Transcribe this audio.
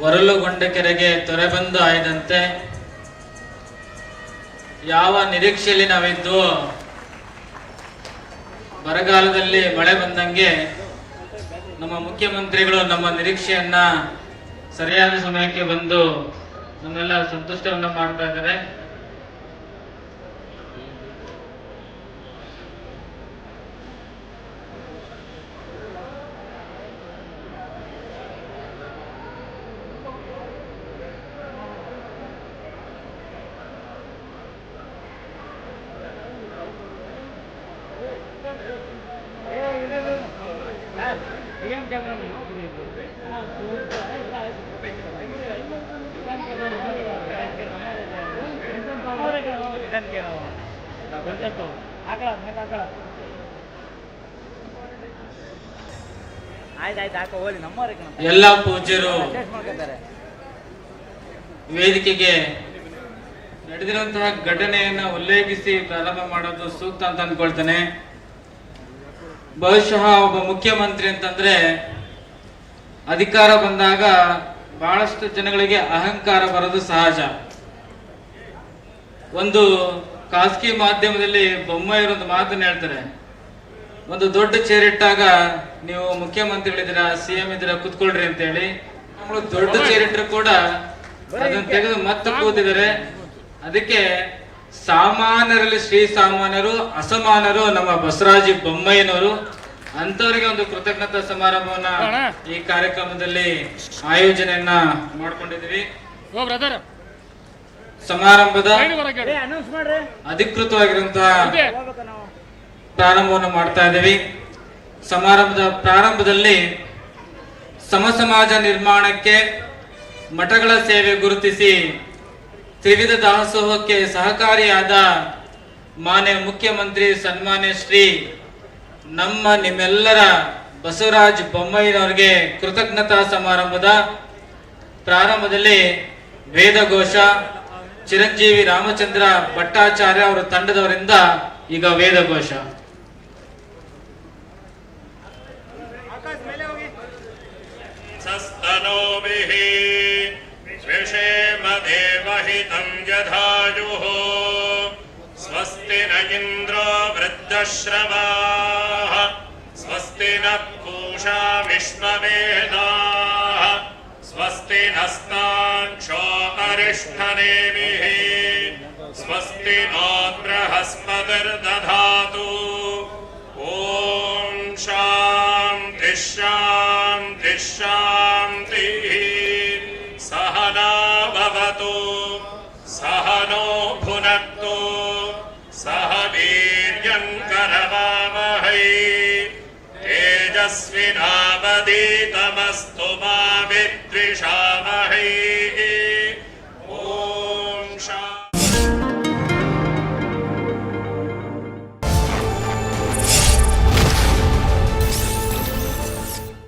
ಹೊರಲುಗೊಂಡ ತೊರೆ ಬಂದು ಆಯ್ದಂತೆ ಯಾವ ನಿರೀಕ್ಷೆಯಲ್ಲಿ ನಾವಿದ್ದು ಬರಗಾಲದಲ್ಲಿ ಮಳೆ ಬಂದಂಗೆ ನಮ್ಮ ಮುಖ್ಯಮಂತ್ರಿಗಳು ನಮ್ಮ ನಿರೀಕ್ಷೆಯನ್ನ ಸರಿಯಾದ ಸಮಯಕ್ಕೆ ಬಂದು ನನ್ನೆಲ್ಲ ಸಂತುಷ್ಟವನ್ನ ಮಾಡ್ತಾ ಇದ್ದಾರೆ. ಎಲ್ಲ ಪೂಜ್ಯರು ವೇದಿಕೆಗೆ ನಡೆದಿರುವಂತಹ ಘಟನೆಯನ್ನ ಉಲ್ಲೇಖಿಸಿ ಪ್ರಾರಂಭ ಮಾಡೋದು ಸೂಕ್ತ ಅಂತ ಅಂದ್ಕೊಳ್ತೇನೆ ಬಹುಶಃ ಒಬ್ಬ ಮುಖ್ಯಮಂತ್ರಿ ಅಂತಂದ್ರೆ ಅಧಿಕಾರ ಬಂದಾಗ ಬಹಳಷ್ಟು ಜನಗಳಿಗೆ ಅಹಂಕಾರ ಬರೋದು ಸಹಜ. ಒಂದು ಖಾಸಗಿ ಮಾಧ್ಯಮದಲ್ಲಿ ಬೊಮ್ಮ ಒಂದು ಮಾತನ್ನ ಹೇಳ್ತಾರೆ. ಒಂದು ದೊಡ್ಡ ಚೇರ್ ಇಟ್ಟಾಗ ನೀವು ಮುಖ್ಯಮಂತ್ರಿಗಳಿದ್ದೀರಾ ಸಿಎಂ ಇದ್ದೀರಾ, ಕುತ್ಕೊಳ್ರಿ ಅಂತ ಹೇಳಿ ದೊಡ್ಡ ಚೇರ್ ಇಟ್ಟರು ಕೂಡ ಅದನ್ನು ತೆಗೆದು ಮತ್ತೆ ಕೂತಿದ್ದಾರೆ. ಅದಕ್ಕೆ ಸಾಮಾನ್ಯರಲ್ಲಿ ಶ್ರೀ ಸಾಮಾನ್ಯರು ಅಸಮಾನರು ನಮ್ಮ ಬಸವರಾಜಿ ಬೊಮ್ಮಯ್ಯನವರು ಅಂತವರಿಗೆ ಒಂದು ಕೃತಜ್ಞತಾ ಸಮಾರಂಭವನ್ನ ಈ ಕಾರ್ಯಕ್ರಮದಲ್ಲಿ ಆಯೋಜನೆಯನ್ನ ಮಾಡ್ಕೊಂಡಿದೀವಿ ಓ ಬ್ರದರ್ ಸಮಾರಂಭದ ಏ ಅನೌನ್ಸ್ ಮಾಡ್ರಿ. ಅಧಿಕೃತವಾಗಿರುವಂತಹ ಪ್ರಾರಂಭವನ್ನು ಮಾಡ್ತಾ ಇದ್ದೀವಿ. ಸಮಾರಂಭದ ಪ್ರಾರಂಭದಲ್ಲಿ ಸಮಸಮಾಜ ನಿರ್ಮಾಣಕ್ಕೆ ಮಠಗಳ ಸೇವೆ ಗುರುತಿಸಿ ತ್ರಿವಿಧ ದಾಸೋಹಕ್ಕೆ ಸಹಕಾರಿಯಾದ ಮಾನ್ಯ ಮುಖ್ಯಮಂತ್ರಿ ಸನ್ಮಾನ್ಯ ಶ್ರೀ ನಮ್ಮ ನಿಮ್ಮೆಲ್ಲರ ಬಸವರಾಜ್ ಬೊಮ್ಮಯ್ಯನವರಿಗೆ ಕೃತಜ್ಞತಾ ಸಮಾರಂಭದ ಪ್ರಾರಂಭದಲ್ಲಿ ವೇದ ಘೋಷ, ಚಿರಂಜೀವಿ ರಾಮಚಂದ್ರ ಭಟ್ಟಾಚಾರ್ಯ ಅವರ ತಂಡದವರಿಂದ ಈಗ ವೇದಘೋಷ ಸಸ್ತನೋಭಿಹಿ ದ್ವೇಷೇ यधायुः स्वस्ति न इन्द्रो वृद्धश्रवाः स्वस्ति नः पूषा विश्ववेदाः स्वस्ति नस्ताक्षो अरिष्ठनेमिः स्वस्ति नो बृहस्पतिर्दधातु ॐ शान्ति शान्ति शान्तिः भुनक्तु सह वीर्यङ्करवामहै तेजस्विनावदीतमस्तु मा विद्विषामहै